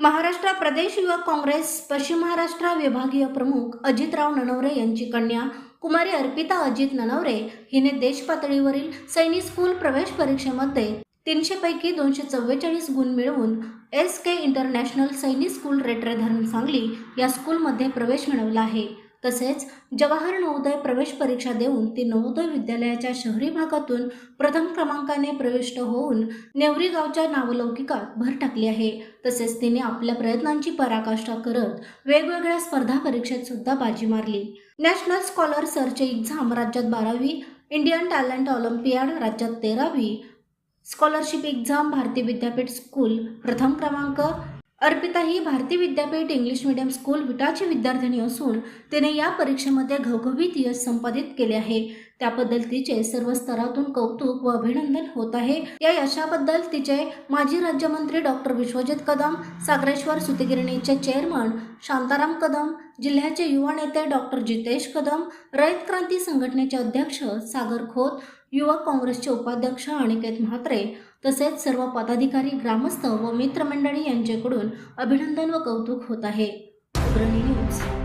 महाराष्ट्र प्रदेश युवक काँग्रेस पश्चिम महाराष्ट्र विभागीय प्रमुख अजितराव ननवरे यांची कन्या कुमारी अर्पिता अजित ननवरे हिने देश पातळीवरील सैनिक स्कूल प्रवेश परीक्षेमध्ये तीनशे पैकी दोनशे चव्वेचाळीस गुण मिळवून S K international Sainik school Rethare Dharan Sangli या स्कूलमध्ये प्रवेश मिळवला आहे. तसेच जवाहर नवोदय प्रवेश परीक्षा देऊन ती नवोदय विद्यालयाच्या शहरी भागातून प्रथम क्रमांकाने प्रविष्ट होऊन नेवरी गावच्या नावलौकिकात भर टाकली आहे. तसेच तिने आपल्या प्रयत्नांची पराकाष्ठा करत वेगवेगळ्या स्पर्धा परीक्षेत सुद्धा बाजी मारली. नॅशनल स्कॉलर सर्च एक्झाम राज्यात बारावी इंडियन टॅलेंट ऑलिम्पियाड राज्यात तेरावी scholarship exam Bharati Vidyapeeth school प्रथम क्रमांक अर्पिता ही भारतीय विद्यापीठ इंग्लिश मीडियम स्कूल विटाची विद्यार्थिनी असून तिने या परीक्षेमध्ये घवघवीत यश संपादित केले आहे. त्याबद्दल तिचे सर्व स्तरातून कौतुक व अभिनंदन होत आहे. या यशाबद्दल तिचे माजी राज्यमंत्री डॉक्टर विश्वजित कदम सागरेश्वर सुतगिरणीचे चेअरमन शांताराम कदम जिल्ह्याचे युवा नेते डॉक्टर जितेश कदम रयत क्रांती संघटनेचे अध्यक्ष सागर खोत युवक काँग्रेसचे उपाध्यक्ष अनिकेत म्हात्रे तसेच सर्व पदाधिकारी ग्रामस्थ व मित्रमंडळी यांच्याकडून अभिनंदन व कौतुक होत आहे. अग्रणी न्यूज